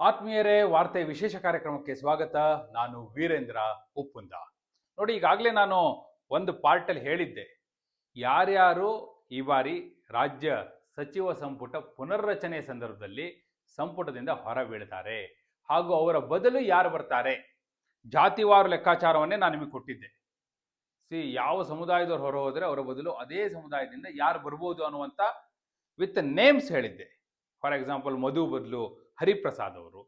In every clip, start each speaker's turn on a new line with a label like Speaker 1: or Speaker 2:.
Speaker 1: ಆತ್ಮೀಯರೇ, ವಾರ್ತೆ ವಿಶೇಷ ಕಾರ್ಯಕ್ರಮಕ್ಕೆ ಸ್ವಾಗತ. ನಾನು ವೀರೇಂದ್ರ ಉಪ್ಪುಂದ. ನೋಡಿ, ಈಗಾಗಲೇ ನಾನು ಒಂದು ಪಾರ್ಟಲ್ಲಿ ಹೇಳಿದ್ದೆ. ಯಾರ್ಯಾರು ಈ ಬಾರಿ ರಾಜ್ಯ ಸಚಿವ ಸಂಪುಟ ಪುನರ್ರಚನೆ ಸಂದರ್ಭದಲ್ಲಿ ಸಂಪುಟದಿಂದ ಹೊರ ಬೀಳ್ತಾರೆ ಹಾಗೂ ಅವರ ಬದಲು ಯಾರು ಬರ್ತಾರೆ? ಜಾತಿವಾರು ಲೆಕ್ಕಾಚಾರವನ್ನೇ ನಾನು ನಿಮಗೆ ಕೊಟ್ಟಿದ್ದೆ. ಸಿ, ಯಾವ ಸಮುದಾಯದವ್ರು ಹೊರ ಹೋದರೆ ಅವರ ಬದಲು ಅದೇ ಸಮುದಾಯದಿಂದ ಯಾರು ಬರ್ಬೋದು ಅನ್ನುವಂಥ ವಿತ್ ನೇಮ್ಸ್ ಹೇಳಿದ್ದೆ. ಫಾರ್ ಎಕ್ಸಾಂಪಲ್ ಮಧು ಬದಲು ಹರಿಪ್ರಸಾದ್ ಅವರು.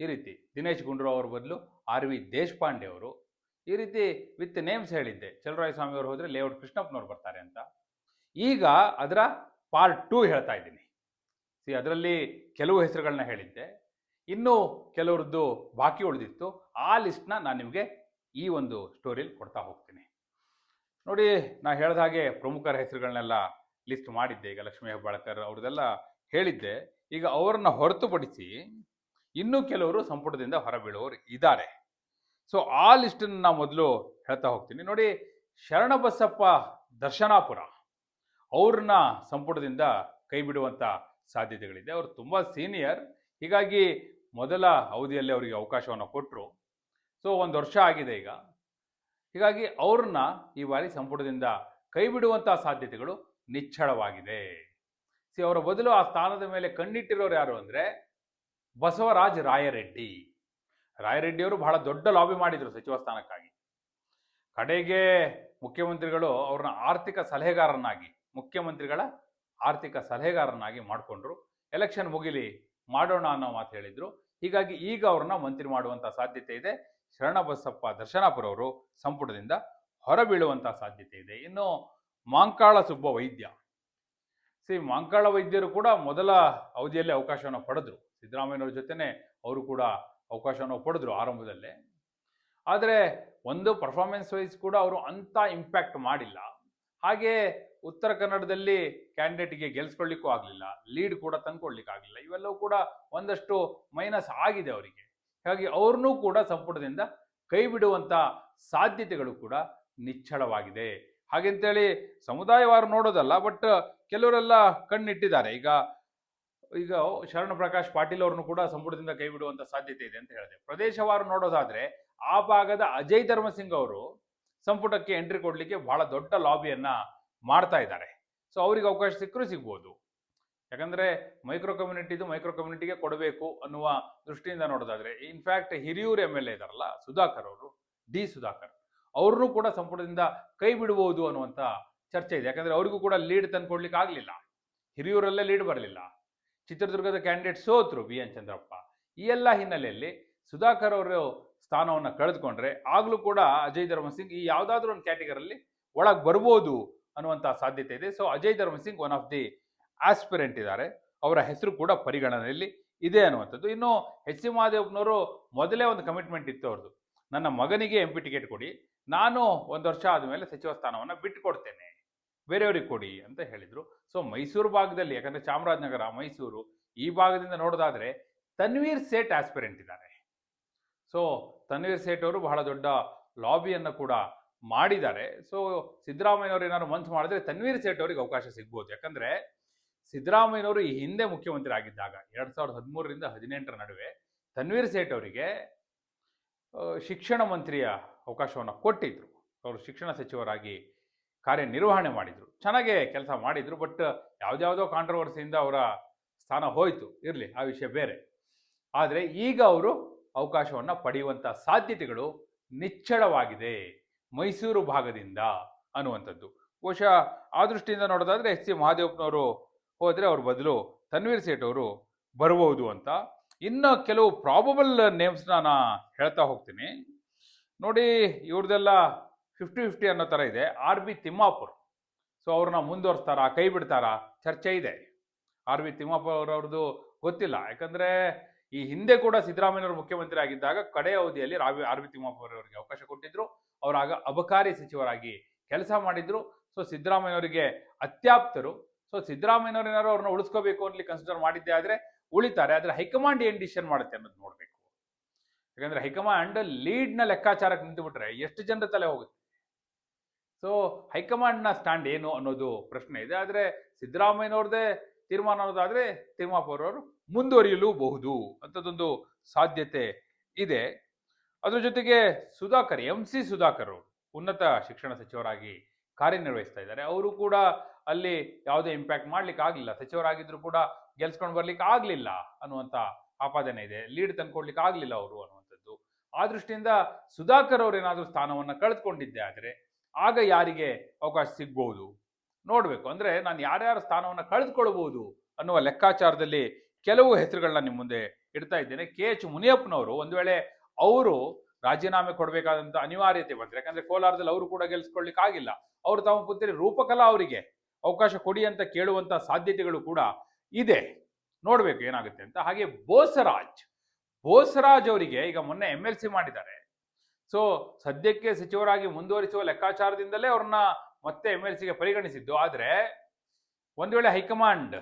Speaker 1: ಈ ರೀತಿ ದಿನೇಶ್ ಗುಂಡೂರಾವ್ ಅವ್ರ ಬದಲು ಆರ್ ವಿ ದೇಶಪಾಂಡೆ ಅವರು. ಈ ರೀತಿ ವಿತ್ ನೇಮ್ಸ್ ಹೇಳಿದ್ದೆ. ಚಲರಾಯ ಸ್ವಾಮಿ ಅವರು ಹೋದರೆ ಲೇಔಟ್ ಕೃಷ್ಣಪ್ಪನವ್ರು ಬರ್ತಾರೆ ಅಂತ. ಈಗ ಅದರ ಪಾರ್ಟ್ ಟೂ ಹೇಳ್ತಾ ಇದ್ದೀನಿ. ಸಿ, ಅದರಲ್ಲಿ ಕೆಲವು ಹೆಸರುಗಳನ್ನ ಹೇಳಿದ್ದೆ. ಇನ್ನೂ ಕೆಲವ್ರದ್ದು ಬಾಕಿ ಉಳಿದಿತ್ತು. ಆ ಲಿಸ್ಟ್ನ ನಾನು ನಿಮಗೆ ಈ ಒಂದು ಸ್ಟೋರಿಯಲ್ಲಿ ಕೊಡ್ತಾ ಹೋಗ್ತೀನಿ. ನೋಡಿ, ನಾ ಹೇಳ್ದ ಹಾಗೆ ಪ್ರಮುಖರ ಹೆಸರುಗಳನ್ನೆಲ್ಲ ಲಿಸ್ಟ್ ಮಾಡಿದ್ದೆ. ಈಗ ಲಕ್ಷ್ಮೀ ಹೆಬ್ಬಾಳ್ಕರ್ ಅವ್ರದ್ದೆಲ್ಲ ಹೇಳಿದ್ದೆ. ಈಗ ಅವರನ್ನ ಹೊರತುಪಡಿಸಿ ಇನ್ನೂ ಕೆಲವರು ಸಂಪುಟದಿಂದ ಹೊರಬೀಳುವವರು ಇದ್ದಾರೆ. ಸೊ ಆ ಲಿಸ್ಟನ್ನು ನಾ ಮೊದಲು ಹೇಳ್ತಾ ಹೋಗ್ತೀನಿ. ನೋಡಿ, ಶರಣಬಸಪ್ಪ ದರ್ಶನಾಪುರ ಅವ್ರನ್ನ ಸಂಪುಟದಿಂದ ಕೈ ಬಿಡುವಂಥ ಸಾಧ್ಯತೆಗಳಿದೆ. ಅವರು ತುಂಬ ಸೀನಿಯರ್ ಹೀಗಾಗಿ ಮೊದಲ ಅವಧಿಯಲ್ಲಿ ಅವರಿಗೆ ಅವಕಾಶವನ್ನು ಕೊಟ್ಟರು ಸೊ ಒಂದು ವರ್ಷ ಆಗಿದೆ ಈಗ. ಹೀಗಾಗಿ ಅವ್ರನ್ನ ಈ ಬಾರಿ ಸಂಪುಟದಿಂದ ಕೈ ಬಿಡುವಂಥ ಸಾಧ್ಯತೆಗಳು ನಿಚ್ಚಳವಾಗಿದೆ. ಅವರ ಬದಲು ಆ ಸ್ಥಾನದ ಮೇಲೆ ಕಣ್ಣಿಟ್ಟಿರೋರು ಯಾರು ಅಂದರೆ ಬಸವರಾಜ್ ರಾಯರೆಡ್ಡಿ. ರಾಯರೆಡ್ಡಿಯವರು ಬಹಳ ದೊಡ್ಡ ಲಾಬಿ ಮಾಡಿದರು ಸಚಿವ ಸ್ಥಾನಕ್ಕಾಗಿ. ಕಡೆಗೆ ಮುಖ್ಯಮಂತ್ರಿಗಳು ಅವ್ರನ್ನ ಆರ್ಥಿಕ ಸಲಹೆಗಾರನಾಗಿ ಮುಖ್ಯಮಂತ್ರಿಗಳ ಆರ್ಥಿಕ ಸಲಹೆಗಾರನಾಗಿ ಮಾಡಿಕೊಂಡ್ರು. ಎಲೆಕ್ಷನ್ ಮುಗಿಲಿ, ಮಾಡೋಣ ಅನ್ನೋ ಮಾತು ಹೇಳಿದ್ರು. ಹೀಗಾಗಿ ಈಗ ಅವ್ರನ್ನ ಮಂತ್ರಿ ಮಾಡುವಂತ ಸಾಧ್ಯತೆ ಇದೆ. ಶರಣಬಸಪ್ಪ ದರ್ಶನಾಪುರ ಅವರು ಸಂಪುಟದಿಂದ ಹೊರಬೀಳುವಂಥ ಸಾಧ್ಯತೆ ಇದೆ. ಇನ್ನು ಮಾಂಕಾಳ ಸುಬ್ಬ ವೈದ್ಯ. ಸಿ ಮಾಂಕಾಳ ವೈದ್ಯರು ಕೂಡ ಮೊದಲ ಅವಧಿಯಲ್ಲಿ ಅವಕಾಶವನ್ನು ಪಡೆದ್ರು. ಸಿದ್ದರಾಮಯ್ಯನವ್ರ ಜೊತೆನೆ ಅವರು ಕೂಡ ಅವಕಾಶವನ್ನು ಪಡೆದ್ರು ಆರಂಭದಲ್ಲೇ. ಆದರೆ ಒಂದು ಪರ್ಫಾರ್ಮೆನ್ಸ್ ವೈಸ್ ಕೂಡ ಅವರು ಅಂಥ ಇಂಪ್ಯಾಕ್ಟ್ ಮಾಡಿಲ್ಲ. ಹಾಗೆ ಉತ್ತರ ಕನ್ನಡದಲ್ಲಿ ಕ್ಯಾಂಡಿಡೇಟ್ಗೆ ಗೆಲ್ಸ್ಕೊಳ್ಳಿಕ್ಕೂ ಆಗಲಿಲ್ಲ ಲೀಡ್ ಕೂಡ ಆಗಲಿಲ್ಲ. ಇವೆಲ್ಲವೂ ಕೂಡ ಒಂದಷ್ಟು ಮೈನಸ್ ಆಗಿದೆ ಅವರಿಗೆ. ಹಾಗಾಗಿ ಅವ್ರನ್ನೂ ಕೂಡ ಸಂಪುಟದಿಂದ ಕೈ ಬಿಡುವಂಥ ಸಾಧ್ಯತೆಗಳು ಕೂಡ ನಿಚ್ಚಳವಾಗಿದೆ. ಹಾಗೆಂತೇಳಿ ಸಮುದಾಯವಾರು ನೋಡೋದಲ್ಲ ಬಟ್ ಕೆಲವರೆಲ್ಲ ಕಣ್ಣಿಟ್ಟಿದ್ದಾರೆ. ಈಗ ಈಗ ಶರಣ ಪ್ರಕಾಶ್ ಪಾಟೀಲ್ ಅವ್ರನ್ನು ಕೂಡ ಸಂಪುಟದಿಂದ ಕೈ ಬಿಡುವಂತ ಸಾಧ್ಯತೆ ಇದೆ ಅಂತ ಹೇಳಿದೆ. ಪ್ರದೇಶವಾರು ನೋಡೋದಾದ್ರೆ, ಆ ಭಾಗದ ಅಜಯ್ ಧರ್ಮಸಿಂಗ್ ಅವರು ಸಂಪುಟಕ್ಕೆ ಎಂಟ್ರಿ ಕೊಡ್ಲಿಕ್ಕೆ ಬಹಳ ದೊಡ್ಡ ಲಾಬಿಯನ್ನ ಮಾಡ್ತಾ ಇದ್ದಾರೆ. ಸೊ ಅವ್ರಿಗೆ ಅವಕಾಶ ಸಿಕ್ಕರೂ ಸಿಗ್ಬೋದು. ಯಾಕಂದ್ರೆ ಮೈಕ್ರೋ ಕಮ್ಯುನಿಟಿದು ಮೈಕ್ರೋ ಕಮ್ಯುನಿಟಿಗೆ ಕೊಡಬೇಕು ಅನ್ನುವ ದೃಷ್ಟಿಯಿಂದ ನೋಡೋದಾದ್ರೆ in fact Hiriyur M L A ಇದಾರಲ್ಲ, ಸುಧಾಕರ್ ಅವರು, ಡಿ ಸುಧಾಕರ್, ಅವ್ರನ್ನೂ ಕೂಡ ಸಂಪುಟದಿಂದ ಕೈ ಬಿಡಬಹುದು ಅನ್ನುವಂಥ ಚರ್ಚೆ ಇದೆ. ಯಾಕಂದ್ರೆ ಅವರಿಗೂ ಕೂಡ ಲೀಡ್ ತಂದುಕೊಡ್ಲಿಕ್ಕೆ ಆಗಲಿಲ್ಲ. ಹಿರಿಯೂರಲ್ಲೇ ಲೀಡ್ ಬರಲಿಲ್ಲ. ಚಿತ್ರದುರ್ಗದ ಕ್ಯಾಂಡಿಡೇಟ್ ಸೋತ್ರು ಬಿ ಎನ್ ಚಂದ್ರಪ್ಪ. ಈ ಎಲ್ಲ ಹಿನ್ನೆಲೆಯಲ್ಲಿ ಸುಧಾಕರ್ ಅವರು ಸ್ಥಾನವನ್ನು ಕಳೆದುಕೊಂಡ್ರೆ ಆಗಲೂ ಕೂಡ ಅಜಯ್ ಧರ್ಮಸಿಂಗ್ ಈ ಯಾವುದಾದ್ರೂ ಒಂದು ಕ್ಯಾಟಗರಿಯಲ್ಲಿ ಒಳಗೆ ಬರ್ಬೋದು ಅನ್ನುವಂಥ ಸಾಧ್ಯತೆ ಇದೆ. So Ajay Dharamsingh one of the aspirant ಇದ್ದಾರೆ. ಅವರ ಹೆಸರು ಕೂಡ ಪರಿಗಣನೆಯಲ್ಲಿ ಇದೆ ಅನ್ನುವಂಥದ್ದು. ಇನ್ನು ಎಚ್ ಸಿ ಮಹಾದೇವ್ನವರು ಮೊದಲೇ ಒಂದು ಕಮಿಟ್ಮೆಂಟ್ ಇತ್ತು ಅವ್ರದ್ದು. ನನ್ನ ಮಗನಿಗೆ ಎಂ ಟಿಕೆಟ್ ಕೊಡಿ. ನಾನು ಒಂದು ವರ್ಷ ಆದಮೇಲೆ ಸಚಿವ ಸ್ಥಾನವನ್ನು ಬಿಟ್ಟು ಕೊಡ್ತೇನೆ ಬೇರೆಯವ್ರಿಗೆ ಕೊಡಿ ಅಂತ ಹೇಳಿದರು. ಸೊ ಮೈಸೂರು ಭಾಗದಲ್ಲಿ, ಯಾಕಂದರೆ ಚಾಮರಾಜನಗರ, ಮೈಸೂರು, ಈ ಭಾಗದಿಂದ ನೋಡೋದಾದ್ರೆ ತನ್ವೀರ್ ಸೇಠ್ ಆಸ್ಪಿರೆಂಟ್ ಇದ್ದಾರೆ. ಸೊ ತನ್ವೀರ್ ಸೇಠ್ ಅವರು ಬಹಳ ದೊಡ್ಡ ಲಾಬಿಯನ್ನು ಕೂಡ ಮಾಡಿದ್ದಾರೆ. ಸೊ ಸಿದ್ದರಾಮಯ್ಯನವರು ಏನಾದ್ರು ಮನ್ಸು ಮಾಡಿದ್ರೆ ತನ್ವೀರ್ ಸೇಠ್ ಅವರಿಗೆ ಅವಕಾಶ ಸಿಗ್ಬೋದು. ಯಾಕಂದ್ರೆ ಸಿದ್ದರಾಮಯ್ಯನವರು ಈ ಹಿಂದೆ ಮುಖ್ಯಮಂತ್ರಿ ಆಗಿದ್ದಾಗ ಎರಡ್ ಸಾವಿರದ ಹದಿಮೂರರಿಂದ ಹದಿನೆಂಟರ ನಡುವೆ ತನ್ವೀರ್ ಸೇಠ್ ಅವರಿಗೆ ಶಿಕ್ಷಣ ಮಂತ್ರಿಯ ಅವಕಾಶವನ್ನು ಕೊಟ್ಟಿದ್ರು. ಅವರು ಶಿಕ್ಷಣ ಸಚಿವರಾಗಿ ಕಾರ್ಯನಿರ್ವಹಣೆ ಮಾಡಿದರು. ಚೆನ್ನಾಗೇ ಕೆಲಸ ಮಾಡಿದರು ಬಟ್ ಯಾವುದ್ಯಾವುದೋ ಕಾಂಟ್ರವರ್ಸಿಯಿಂದ ಅವರ ಸ್ಥಾನ ಹೋಯಿತು. ಇರಲಿ, ಆ ವಿಷಯ ಬೇರೆ. ಆದರೆ ಈಗ ಅವರು ಅವಕಾಶವನ್ನು ಪಡೆಯುವಂಥ ಸಾಧ್ಯತೆಗಳು ನಿಚ್ಚಳವಾಗಿದೆ. ಮೈಸೂರು ಭಾಗದಿಂದ ಅನ್ನುವಂಥದ್ದು. ಬಹುಶಃ ಆ ದೃಷ್ಟಿಯಿಂದ ನೋಡೋದಾದರೆ ಎಚ್ ಸಿ ಮಹಾದೇವಪ್ಪನವರು ಹೋದರೆ ಅವ್ರ ಬದಲು ತನ್ವೀರ್ ಸೇಠ್ ಅವರು ಬರಬಹುದು ಅಂತ. ಇನ್ನು ಕೆಲವು ಪ್ರಾಬಬಲ್ ನೇಮ್ಸ್ನ ನಾನು ಹೇಳ್ತಾ ಹೋಗ್ತೀನಿ. ನೋಡಿ, ಇವ್ರದೆಲ್ಲ ಫಿಫ್ಟಿ ಫಿಫ್ಟಿ ಅನ್ನೋ ಥರ ಇದೆ. R B Timmapur. ಸೊ ಅವ್ರನ್ನ ಮುಂದುವರಿಸ್ತಾರಾ, ಕೈ ಬಿಡ್ತಾರಾ? ಚರ್ಚೆ ಇದೆ. ಆರ್ ಬಿ ತಿಮ್ಮಾಪುರ್ ಅವ್ರದ್ದು ಗೊತ್ತಿಲ್ಲ. ಯಾಕಂದ್ರೆ ಈ ಹಿಂದೆ ಕೂಡ ಸಿದ್ದರಾಮಯ್ಯವರು ಮುಖ್ಯಮಂತ್ರಿ ಆಗಿದ್ದಾಗ ಕಡೆ ಅವಧಿಯಲ್ಲಿ ರಾವಿ ಆರ್ ಬಿ ತಿಮ್ಮಾಪುರ್ ಅವರಿಗೆ ಅವಕಾಶ ಕೊಟ್ಟಿದ್ರು. ಅವರಾಗ ಅಬಕಾರಿ ಸಚಿವರಾಗಿ ಕೆಲಸ ಮಾಡಿದ್ರು. ಸೊ ಸಿದ್ದರಾಮಯ್ಯವರಿಗೆ ಅತ್ಯಾಪ್ತರು. ಸೊ ಸಿದ್ದರಾಮಯ್ಯವರು ಏನಾದ್ರು ಅವ್ರನ್ನ ಉಳಿಸ್ಕೋಬೇಕು ಅಂತ ಕನ್ಸಿಡರ್ ಮಾಡಿದ್ದೆ ಆದರೆ ಉಳಿತಾರೆ. ಆದರೆ ಹೈಕಮಾಂಡ್ ಏನ್ ಡಿಸಿಷನ್ ಮಾಡುತ್ತೆ ಅನ್ನೋದು ನೋಡ್ಬೇಕು. ಯಾಕಂದ್ರೆ ಹೈಕಮಾಂಡ್ ಲೀಡ್ನ ಲೆಕ್ಕಾಚಾರಕ್ಕೆ ನಿಂತು ಬಿಟ್ರೆ ಎಷ್ಟು ಜನರ ತಲೆ ಹೋಗುತ್ತೆ? ಸೊ ಹೈಕಮಾಂಡ್ನ ಸ್ಟ್ಯಾಂಡ್ ಏನು ಅನ್ನೋದು ಪ್ರಶ್ನೆ ಇದೆ. ಆದರೆ ಸಿದ್ದರಾಮಯ್ಯನವ್ರದೇ ತೀರ್ಮಾನ ಅನ್ನೋದಾದ್ರೆ ತಿಮ್ಮಾಪುರ ಅವರು ಮುಂದುವರಿಯಲೂಬಹುದು ಅಂತದೊಂದು ಸಾಧ್ಯತೆ ಇದೆ. ಅದ್ರ ಜೊತೆಗೆ ಸುಧಾಕರ್ ಎಂ ಸಿ ಸುಧಾಕರ್ ಅವರು ಉನ್ನತ ಶಿಕ್ಷಣ ಸಚಿವರಾಗಿ ಕಾರ್ಯನಿರ್ವಹಿಸ್ತಾ ಇದ್ದಾರೆ. ಅವರು ಕೂಡ ಅಲ್ಲಿ ಯಾವುದೇ ಇಂಪ್ಯಾಕ್ಟ್ ಮಾಡ್ಲಿಕ್ಕೆ ಆಗಲಿಲ್ಲ. ಸಚಿವರಾಗಿದ್ರು ಕೂಡ ಗೆಲ್ಸ್ಕೊಂಡು ಬರ್ಲಿಕ್ಕೆ ಆಗ್ಲಿಲ್ಲ ಅನ್ನುವಂತ ಆಪಾದನೆ ಇದೆ. ಲೀಡ್ ತಂದ್ಕೊಡ್ಲಿಕ್ಕೆ ಆಗಲಿಲ್ಲ ಅವರು ಅನ್ನುವಂಥದ್ದು. ಆ ದೃಷ್ಟಿಯಿಂದ ಸುಧಾಕರ್ ಅವರು ಏನಾದರೂ ಸ್ಥಾನವನ್ನ ಕಳೆದುಕೊಂಡಿದ್ದೆ ಆದರೆ ಆಗ ಯಾರಿಗೆ ಅವಕಾಶ ಸಿಗ್ಬೋದು ನೋಡಬೇಕು. ಅಂದ್ರೆ ನಾನು ಯಾರ್ಯಾರ ಸ್ಥಾನವನ್ನು ಕಳೆದುಕೊಳ್ಬಹುದು ಅನ್ನುವ ಲೆಕ್ಕಾಚಾರದಲ್ಲಿ ಕೆಲವು ಹೆಸರುಗಳನ್ನ ನಿಮ್ಮ ಮುಂದೆ ಇಡ್ತಾ ಇದ್ದೇನೆ. ಕೆ ಎಚ್ ಮುನಿಯಪ್ಪನವರು ಒಂದು ವೇಳೆ ಅವರು ರಾಜೀನಾಮೆ ಕೊಡಬೇಕಾದಂಥ ಅನಿವಾರ್ಯತೆ ಬಂತು. ಯಾಕಂದ್ರೆ ಕೋಲಾರದಲ್ಲಿ ಅವರು ಕೂಡ ಗೆಲ್ಸ್ಕೊಳ್ಲಿಕ್ಕೆ ಆಗಿಲ್ಲ. ಅವರು ತಮ್ಮ ಪುತ್ರಿ ರೂಪಕಲಾ ಅವರಿಗೆ ಅವಕಾಶ ಕೊಡಿ ಅಂತ ಕೇಳುವಂತ ಸಾಧ್ಯತೆಗಳು ಕೂಡ ಇದೆ. ನೋಡಬೇಕು ಏನಾಗುತ್ತೆ ಅಂತ. ಹಾಗೆ ಬೋಸರಾಜ್. ಬೋಸರಾಜ್ ಅವರಿಗೆ ಈಗ ಮೊನ್ನೆ ಎಂ ಎಲ್ ಸಿ ಮಾಡಿದ್ದಾರೆ. ಸೊ ಸದ್ಯಕ್ಕೆ ಸಚಿವರಾಗಿ ಮುಂದುವರಿಸುವ ಲೆಕ್ಕಾಚಾರದಿಂದಲೇ ಅವ್ರನ್ನ ಮತ್ತೆ ಎಂ ಎಲ್ ಸಿಗೆ ಪರಿಗಣಿಸಿದ್ದು. ಆದರೆ, ಒಂದು ವೇಳೆ ಹೈಕಮಾಂಡ್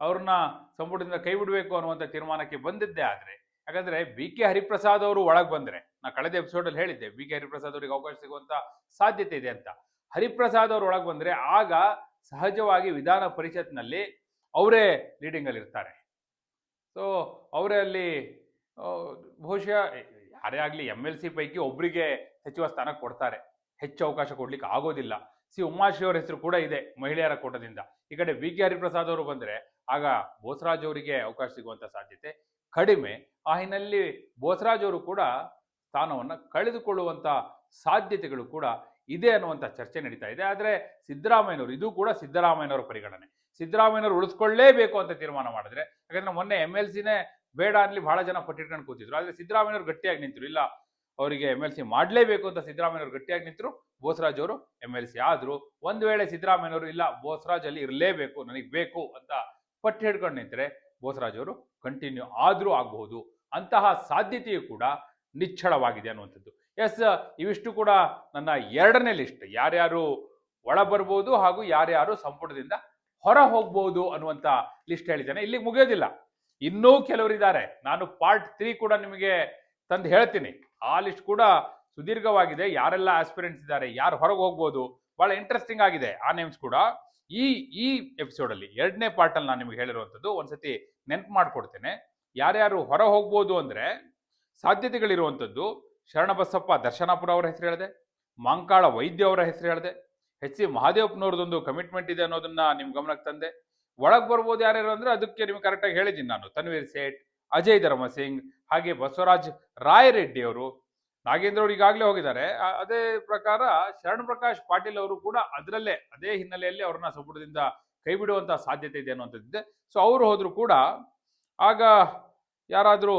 Speaker 1: ಅವ್ರನ್ನ ಸಂಪುಟದಿಂದ ಕೈ ಬಿಡಬೇಕು ಅನ್ನುವಂಥ ತೀರ್ಮಾನಕ್ಕೆ ಬಂದಿದ್ದೆ ಆದರೆ, ಯಾಕಂದರೆ ಬಿ ಕೆ ಹರಿಪ್ರಸಾದ್ ಅವರು ಒಳಗೆ ಬಂದ್ರೆ, ನಾ ಕಳೆದ ಎಪಿಸೋಡ್ ಅಲ್ಲಿ ಹೇಳಿದ್ದೆ ಬಿ ಕೆ ಹರಿಪ್ರಸಾದ್ ಅವರಿಗೆ ಅವಕಾಶ ಸಿಗುವಂತ ಸಾಧ್ಯತೆ ಇದೆ ಅಂತ. ಹರಿಪ್ರಸಾದ್ ಅವರು ಒಳಗೆ ಬಂದ್ರೆ ಆಗ ಸಹಜವಾಗಿ ವಿಧಾನ ಪರಿಷತ್ನಲ್ಲಿ ಅವರೇ ಲೀಡಿಂಗ್ ಅಲ್ಲಿ ಇರ್ತಾರೆ ಸೊ ಅವರೇ ಅಲ್ಲಿ, ಬಹುಶಃ ಯಾರೇ ಆಗಲಿ ಎಂ ಎಲ್ ಸಿ ಪೈಕಿ ಒಬ್ಬರಿಗೆ ಸಚಿವ ಸ್ಥಾನ ಕೊಡ್ತಾರೆ. ಹೆಚ್ಚು ಅವಕಾಶ ಕೊಡ್ಲಿಕ್ಕೆ ಆಗೋದಿಲ್ಲ. ಸಿ ಉಮಾಶ್ರೀ ಅವರ ಹೆಸರು ಕೂಡ ಇದೆ ಮಹಿಳೆಯರ ಕೋಟದಿಂದ. ಈ ಕಡೆ ವಿ ಕೆ ಹರಿಪ್ರಸಾದ್ ಅವರು ಬಂದ್ರೆ ಆಗ ಬೋಸರಾಜ್ ಅವರಿಗೆ ಅವಕಾಶ ಸಿಗುವಂತ ಸಾಧ್ಯತೆ ಕಡಿಮೆ. ಆ ಹಿನ್ನೆಲೆಯಲ್ಲಿ ಬೋಸರಾಜ್ ಅವರು ಕೂಡ ಸ್ಥಾನವನ್ನು ಕಳೆದುಕೊಳ್ಳುವಂತ ಸಾಧ್ಯತೆಗಳು ಕೂಡ ಇದೆ ಅನ್ನುವಂಥ ಚರ್ಚೆ ನಡೀತಾ ಇದೆ. ಆದರೆ ಸಿದ್ದರಾಮಯ್ಯನವರು, ಇದು ಕೂಡ ಸಿದ್ದರಾಮಯ್ಯನವರ ಪರಿಗಣನೆ. ಸಿದ್ದರಾಮಯ್ಯನವರು ಉಳಿಸ್ಕೊಳ್ಳೇಬೇಕು ಅಂತ ತೀರ್ಮಾನ ಮಾಡಿದ್ರೆ, ಯಾಕಂದ್ರೆ ಮೊನ್ನೆ ಎಂ ಎಲ್ ಸಿನೇ ಬೇಡ ಅನ್ಲಿ ಬಹಳ ಜನ ಪಟ್ಟಿಟ್ಕೊಂಡು ಕೂತಿದ್ರು. ಆದ್ರೆ ಸಿದ್ದರಾಮಯ್ಯವ್ರು ಗಟ್ಟಿಯಾಗಿ ನಿಂತರು. ಇಲ್ಲ, ಅವರಿಗೆ ಎಂ ಎಲ್ ಸಿ ಮಾಡಲೇಬೇಕು ಅಂತ ಸಿದ್ದರಾಮಯ್ಯವ್ರು ಗಟ್ಟಿಯಾಗಿ ನಿಂತರು, ಬೋಸರಾಜ್ ಅವರು ಎಂ ಎಲ್ ಸಿ ಆದ್ರು. ಒಂದು ವೇಳೆ ಸಿದ್ದರಾಮಯ್ಯನವರು ಇಲ್ಲ, ಬೋಸರಾಜ್ ಅಲ್ಲಿ ಇರಲೇಬೇಕು, ನನಗೆ ಬೇಕು ಅಂತ ಪಟ್ಟಿ ಹಿಡ್ಕೊಂಡು ನಿಂತರೆ ಬೋಸರಾಜ್ ಅವರು ಕಂಟಿನ್ಯೂ ಆದ್ರೂ ಆಗಬಹುದು. ಅಂತಹ ಸಾಧ್ಯತೆಯು ಕೂಡ ನಿಚ್ಚಳವಾಗಿದೆ ಅನ್ನುವಂಥದ್ದು. ಎಸ್ ಇವಿಷ್ಟು ಕೂಡ ನನ್ನ ಎರಡನೇ ಲಿಸ್ಟ್ ಯಾರ್ಯಾರು ಒಳ ಬರ್ಬೋದು ಹಾಗೂ ಯಾರ್ಯಾರು ಸಂಪುಟದಿಂದ ಹೊರ ಹೋಗ್ಬೋದು ಅನ್ನುವಂಥ ಲಿಸ್ಟ್ ಹೇಳಿದ್ದೇನೆ. ಇಲ್ಲಿಗೆ ಮುಗಿಯೋದಿಲ್ಲ. ಇನ್ನೂ ಕೆಲವರಿದ್ದಾರೆ. ನಾನು ಪಾರ್ಟ್ ತ್ರೀ ಕೂಡ ನಿಮಗೆ ತಂದು ಹೇಳ್ತೀನಿ. ಆ ಲಿಸ್ಟ್ ಕೂಡ ಸುದೀರ್ಘವಾಗಿದೆ. ಯಾರೆಲ್ಲ ಆಸ್ಪಿರೆಂಟ್ಸ್ ಇದ್ದಾರೆ, ಯಾರು ಹೊರಗೆ ಹೋಗ್ಬೋದು, ಬಹಳ ಇಂಟ್ರೆಸ್ಟಿಂಗ್ ಆಗಿದೆ ಆ ನೇಮ್ಸ್ ಕೂಡ. ಈ ಈ ಎಪಿಸೋಡ್ ಅಲ್ಲಿ ಎರಡನೇ ಪಾರ್ಟ್ ಅಲ್ಲಿ ನಾನು ನಿಮಗೆ ಹೇಳಿರುವಂಥದ್ದು ಒಂದ್ಸತಿ ನೆನ್ಪು ಮಾಡ್ಕೊಡ್ತೇನೆ. ಯಾರ್ಯಾರು ಹೊರ ಹೋಗ್ಬೋದು ಅಂದ್ರೆ ಸಾಧ್ಯತೆಗಳಿರುವಂಥದ್ದು ಶರಣಬಸಪ್ಪ ದರ್ಶನಾಪುರ ಅವರ ಹೆಸರು ಹೇಳಿದೆ, ಮಾಂಕಾಳ ವೈದ್ಯ ಅವರ ಹೆಸರು ಹೇಳಿದೆ, ಎಚ್ ಸಿ ಮಹಾದೇವಪ್ಪನವ್ರದ್ದೊಂದು ಕಮಿಟ್ಮೆಂಟ್ ಇದೆ ಅನ್ನೋದನ್ನ ನಿಮ್ಮ ಗಮನಕ್ಕೆ ತಂದೆ. ಒಳಗೆ ಬರ್ಬೋದು ಯಾರ್ಯಾರು ಅಂದ್ರೆ ಅದಕ್ಕೆ ನಿಮ್ಗೆ ಕರೆಕ್ಟಾಗಿ ಹೇಳಿದ್ದೀನಿ ನಾನು. ತನ್ವೀರ್ ಸೇಠ್, ಅಜಯ್ ಧರ್ಮಸಿಂಗ್ ಹಾಗೆ ಬಸವರಾಜ್ ರಾಯರೆಡ್ಡಿ ಅವರು. ನಾಗೇಂದ್ರ ಅವರು ಈಗಾಗಲೇ ಹೋಗಿದ್ದಾರೆ. ಅದೇ ಪ್ರಕಾರ ಶರಣ್ ಪ್ರಕಾಶ್ ಪಾಟೀಲ್ ಅವರು ಕೂಡ ಅದರಲ್ಲೇ, ಅದೇ ಹಿನ್ನೆಲೆಯಲ್ಲಿ ಅವ್ರನ್ನ ಸಂಪುಟದಿಂದ ಕೈ ಬಿಡುವಂತಹ ಸಾಧ್ಯತೆ ಇದೆ ಅನ್ನುವಂಥದ್ದಿದೆ ಸೊ ಅವರು ಹೋದ್ರು ಕೂಡ ಆಗ ಯಾರಾದರೂ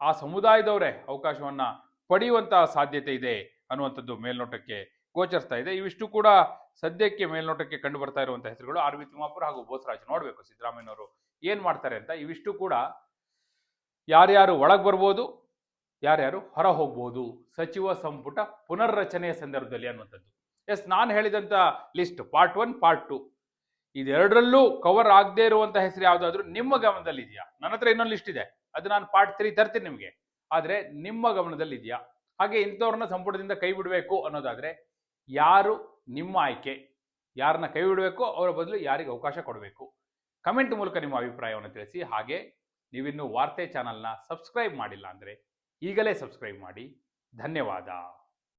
Speaker 1: ಆ ಸಮುದಾಯದವರೇ ಅವಕಾಶವನ್ನ ಪಡೆಯುವಂತಹ ಸಾಧ್ಯತೆ ಇದೆ ಅನ್ನುವಂಥದ್ದು ಮೇಲ್ನೋಟಕ್ಕೆ ಗೋಚರಿಸ್ತಾ ಇದೆ. ಇವಿಷ್ಟು ಕೂಡ ಸದ್ಯಕ್ಕೆ ಮೇಲ್ನೋಟಕ್ಕೆ ಕಂಡು ಬರ್ತಾ ಇರುವಂತಹ ಹೆಸರುಗಳು ಆರ್ ವಿ ತಿಮ್ಮಾಪುರ ಹಾಗೂ ಬೋಸರಾಜ್. ನೋಡ್ಬೇಕು ಸಿದ್ದರಾಮಯ್ಯನವರು ಏನ್ ಮಾಡ್ತಾರೆ ಅಂತ. ಇವಿಷ್ಟು ಕೂಡ ಯಾರ್ಯಾರು ಒಳಗ್ ಬರ್ಬೋದು, ಯಾರ್ಯಾರು ಹೊರ ಹೋಗ್ಬೋದು. ಸಚಿವ ಸಂಪುಟ ಪುನರ್ರಚನೆಯ ಸಂದರ್ಭದಲ್ಲಿ ಅನ್ನುವಂಥದ್ದು. ಎಸ್, ನಾನು ಹೇಳಿದಂತ list, part one, part two. ಇದೆರಡರಲ್ಲೂ cover ಆಗದೆ ಇರುವಂತ ಹೆಸರು ಯಾವ್ದಾದ್ರು ನಿಮ್ಮ ಗಮನದಲ್ಲಿ ಇದೆಯಾ ನನ್ನ ಹತ್ರ ಇನ್ನೊಂದು ಲಿಸ್ಟ್ ಇದೆ. ಅದು ನಾನು ಪಾರ್ಟ್ ತ್ರೀ ತರ್ತೀನಿ ನಿಮಗೆ. ಆದರೆ ನಿಮ್ಮ ಗಮನದಲ್ಲಿ ಇದೆಯಾ ಹಾಗೆ ಇಂಥವ್ರನ್ನ ಸಂಪುಟದಿಂದ ಕೈ ಬಿಡಬೇಕು ಅನ್ನೋದಾದ್ರೆ ಯಾರು ನಿಮ್ಮ ಆಯ್ಕೆ, ಯಾರನ್ನ ಕೈ ಬಿಡಬೇಕು, ಅವರ ಬದಲು ಯಾರಿಗೆ ಅವಕಾಶ ಕೊಡಬೇಕು. ಕಮೆಂಟ್ ಮೂಲಕ ನಿಮ್ಮ ಅಭಿಪ್ರಾಯವನ್ನು ತಿಳಿಸಿ. ಹಾಗೆ ನೀವಿನ್ನು ವಾರ್ತೆ ಚಾನಲ್ನ ಸಬ್ಸ್ಕ್ರೈಬ್ ಮಾಡಿಲ್ಲ ಅಂದರೆ ಈಗಲೇ ಸಬ್ಸ್ಕ್ರೈಬ್ ಮಾಡಿ. ಧನ್ಯವಾದ.